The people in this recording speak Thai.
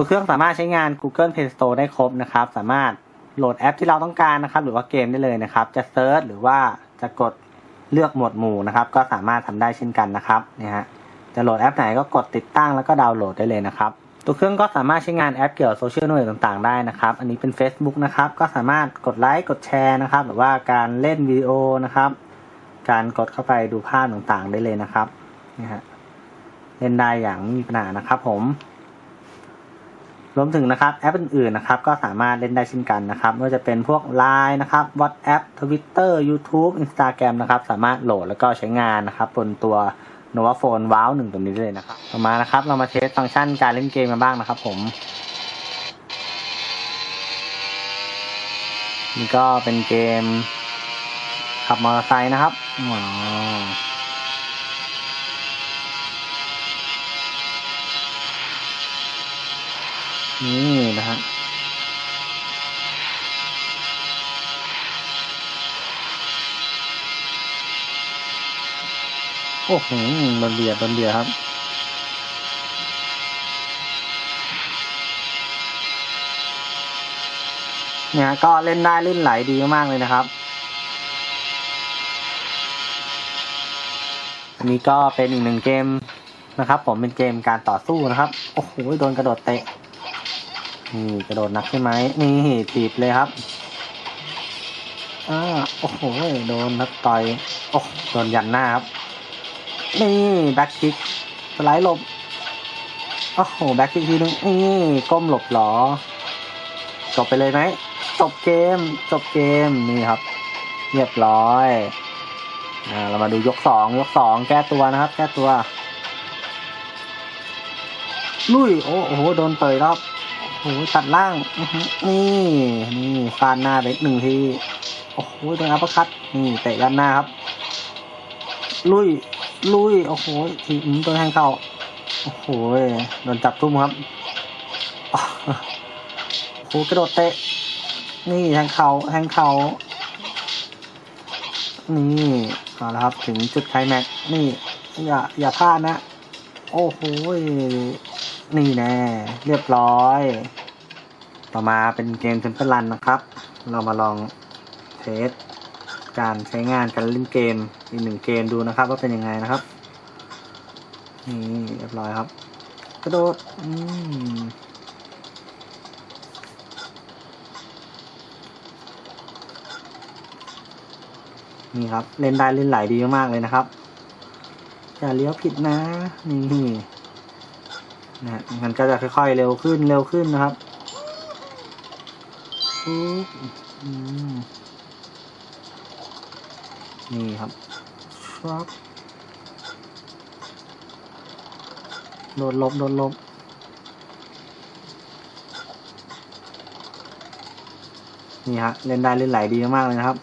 ตัวเครื่องสามารถใช้งาน Google Play Store ได้ครบนะครับ สามารถโหลดแอปที่เราต้องการนะครับ หรือว่าเกมได้เลยนะครับ จะเซิร์ชหรือว่าจะกดเลือกหมวดหมู่นะครับ ก็สามารถทำได้เช่นกันนะครับเนี่ยฮะจะโหลดแอปไหนก็กดติดตั้งแล้วก็ดาวน์โหลดได้เลยนะครับ ตัวเครื่องก็สามารถใช้งานแอปเกี่ยวกับโซเชียลเน็ตเวิร์กต่างๆ ได้นะครับ อันนี้เป็น Facebook นะครับ ก็สามารถกดไลค์กดแชร์นะครับ หรือว่าการเล่นวิดีโอนะครับ การกดเข้าไปดูภาพต่างๆ ได้เลยนะครับนี่ฮะเล่นได้อย่างไม่มีปัญหานะครับผม รวมถึงนะครับแอปอื่นๆนะครับก็สามารถเล่นได้เช่นกันนะครับไม่ว่าจะเป็นพวก Line นะครับ WhatsApp Twitter YouTube Instagram นะครับสามารถโหลดแล้วก็ใช้งานนะครับบนตัว Nova Phone ว้าวหนึ่งตัวนี้ได้เลยนะครับต่อมานะครับเรามาเทสฟังก์ชันการเล่นเกมกันบ้างนะครับผมนี่ก็เป็นเกมขับมอเตอร์ไซค์นะครับอ๋อ นี่นะฮะโอ้โหโดนเบียดโดนเบียดครับ เนี่ยก็เล่นได้ลื่นไหลดีมากเลยนะครับ อันนี้ก็เป็นอีกหนึ่งเกมนะครับ ผมเป็นเกมการต่อสู้นะครับ โอ้โหโดนกระโดดเตะ นี่กระโดดหนักใช่ไหมนี่ถีบเลยครับอ่าโอ้โหโดนนัดต่อยโอ้โดนยันหน้าครับนี่แบ็คคิกสไลด์หลบโอ้โหแบ็คคิกทีนึงนี่ก้มหลบเหรอจบไปเลยไหมจบเกมจบเกมนี่ครับเรียบร้อยอ่าเรามาดูยกสองยกสองแก้ตัวนะครับ แก้ตัวลุยโอ้โอ้โหโดนเตยรอบ โอ้โหตัดล่างนี่นี่ฟาดหน้าไปหนึ่งทีโอ้โหโดนอัปคัตนี่เตะยันหน้าครับ ลุยลุยโอ้โหทีมโดนแทงเข่าโอ้โหโดนจับทุ่มครับโอ้โหกระโดดเตะ นี่แทงเขาแทงเขานี่เอาละครับถึงจุดไคลแม็กซ์นี่อย่าอย่าพลาดนะ โอ้โห นี่แน่เรียบร้อย ต่อมาเป็นเกมเทมเพลรันนะครับ เรามาลองเทสการใช้งานการเล่นเกมอีกหนึ่งเกมดูนะครับ ว่าเป็นยังไงนะครับนี่เรียบร้อยครับ กระโดดอืมนี่ครับ เล่นได้เล่นไหลดีมากๆเลยนะครับ อย่าเลี้ยวผิดนะ นี่ นะมันก็จะค่อยๆเร็วขึ้นเร็วขึ้นนะครับนี่ครับครับโดนลบโดนลบนี่ฮะเล่นได้เล่นไหลดีมากๆเลยนะครับ